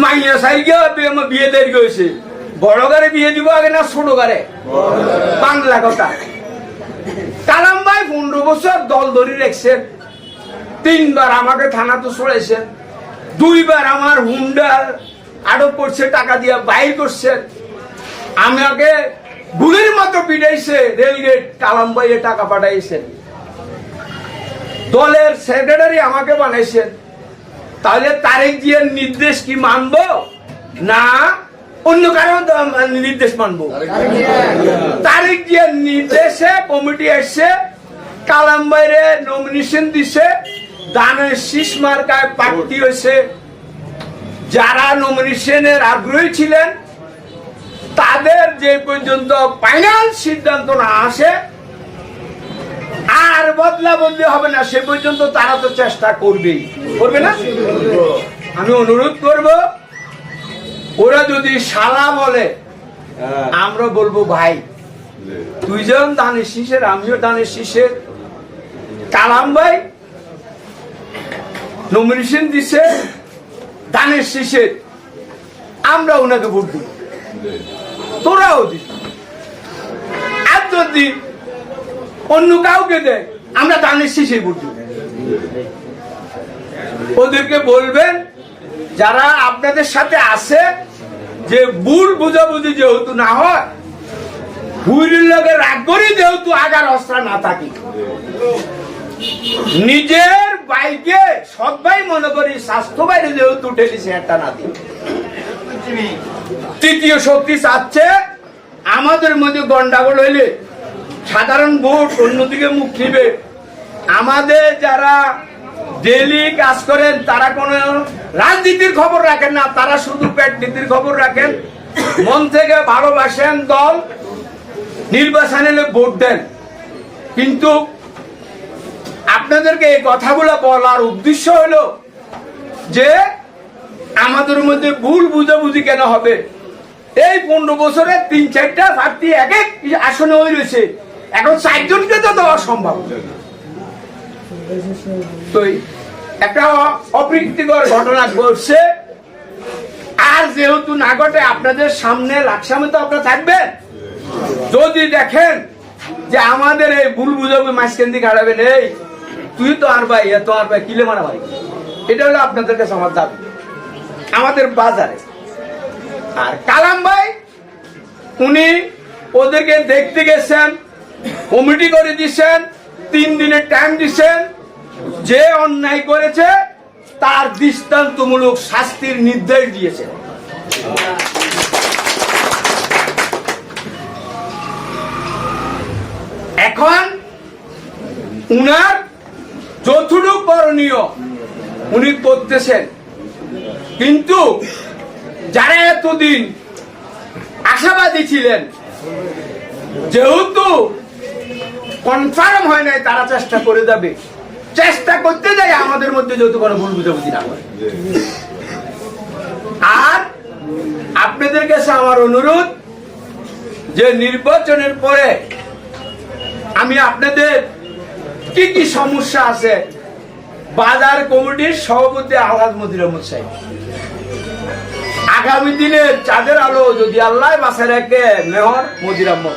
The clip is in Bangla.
মাইয়া বিয়ে- আমার বিয়ে দেরি হয়েছে বড় গারে বিয়ে দিব আগে না ছোট গারে? বাংলা কথা। কালাম ভাই পনেরো বছর দল ধরে রেখছেন তিনবার আমাকে থানা তো ছড়াইছেন দুইবার আমার হুন্ডা আটক করছে, টাকা দিয়া বাইর করছেন আমাকে গুলির মতো পিটাইছে রেলগেট কালাম ভাইয়ে টাকা পাঠাইছেন দলের সেক্রেটারি আমাকে বানাইছেন তাহলে তারেক জিয়ার নির্দেশ কি মানবো? না। অন্য কারও নির্দেশ মানবো। তারেক জিয়ার নির্দেশে কমিটি আসছে কালাম বাইরে নমিনেশন দিছে। দানের শীষ মার্কায় প্রার্থী হয়েছে। যারা নমিনেশনের আগ্রহী ছিলেন, তাদের যে পর্যন্ত ফাইনাল সিদ্ধান্ত না আসে আর বদলা বদলি হবে না সে পর্যন্ত তারা তো চেষ্টা করবেই। করবে না? আমি অনুরোধ করব ওরা যদি শালা বলে আমরা বলব ভাই দুইজন দানের শীষের আমিও দানের শীষের। কালাম ভাই নমিনেশন দিছে দানের শীষের। আমরা ওনাকে ভোট দিব তোরাও দিস। আর যদি অন্য কাউকে দেয় আমরা দানের শীষে ভোট ওদেরকে বলবেন, যারা আপনাদের সাথে আছে, যে ভুল বুঝাবুঝি যেহেতু না হয়, ভুলের লগে রাগ করি যেহেতু আগার অস্ত্র না থাকি, নিজের বাইকে সৎ মনে করি, স্বাস্থ্য বাইরে যেহেতু ঠেলিছে একটা না তৃতীয় শক্তি চাচ্ছে, আমাদের মধ্যে গন্ডাগোল হইলে সাধারণ ভোট অন্যদিকে মুখ নিবে। আমাদের যারা ডেলি কাজ করেন, তারা কোনো রাজনীতির খবর রাখেন না, তারা শুধু পেট নীতির খবর রাখেন। মন থেকে ভালোবাসেন দল, নির্বাচনে ভোট দেন। কিন্তু আপনাদেরকে এই কথাগুলো বলার উদ্দেশ্য হলো যে আমাদের মধ্যে ভুল বুঝাবুঝি কেন হবে? এই পনেরো বছরে তিন চারটা প্রার্থী এক এক আসনে হয়ে রয়েছে। এখন চারজনকে তো দেওয়া সম্ভব। তো একটা অপ্রীতিকর ঘটনা ঘটছে। আর যেহেতু না ঘটে, আপনাদের সামনে লাকসামে তো আপনারা থাকবেন। যদি দেখেন যে আমাদের এই ভুল বুঝাবুঝি মাঝখান দিয়ে কাটাবেন এই তুই তো আর ভাই, এ তো আর ভাই, কিলে মারা ভাই। এটা হলো আপনাদের কাছে আমার দাবি। আমাদের বাজারে। আর কালাম ভাই, উনি ওদেরকে দেখতে গেছেন কমিটি করে দিচ্ছেন, তিন দিনের টাইম দিচ্ছেন। যে অন্যায় করেছে, তার দৃষ্টান্তমূলক শাস্তির নির্দেশ দিয়েছেন এখন উনার যতটুকু করণীয় উনি করতেছেন। কিন্তু যারা এতদিন আশাবাদী ছিলেন, যেহেতু কনফার্ম হয় নাই, তারা চেষ্টা করে যাবে। চেষ্টা করতে যাই, আমাদের মধ্যে যেহেতু কোনো ভুল বুঝাবুঝি না হয়। আর আপনাদের কাছে আমার অনুরোধ, যে নির্বাচনের পরে আমি আপনাদের কি কি সমস্যা আছে, বাজার কমিটির সভাপতি আওয়াজ মদির আহমদ সাহেব। আগামী দিনে চাঁদের আলো যদি আল্লাহ বাসায় রাখে, মেহর মদির আহমদ।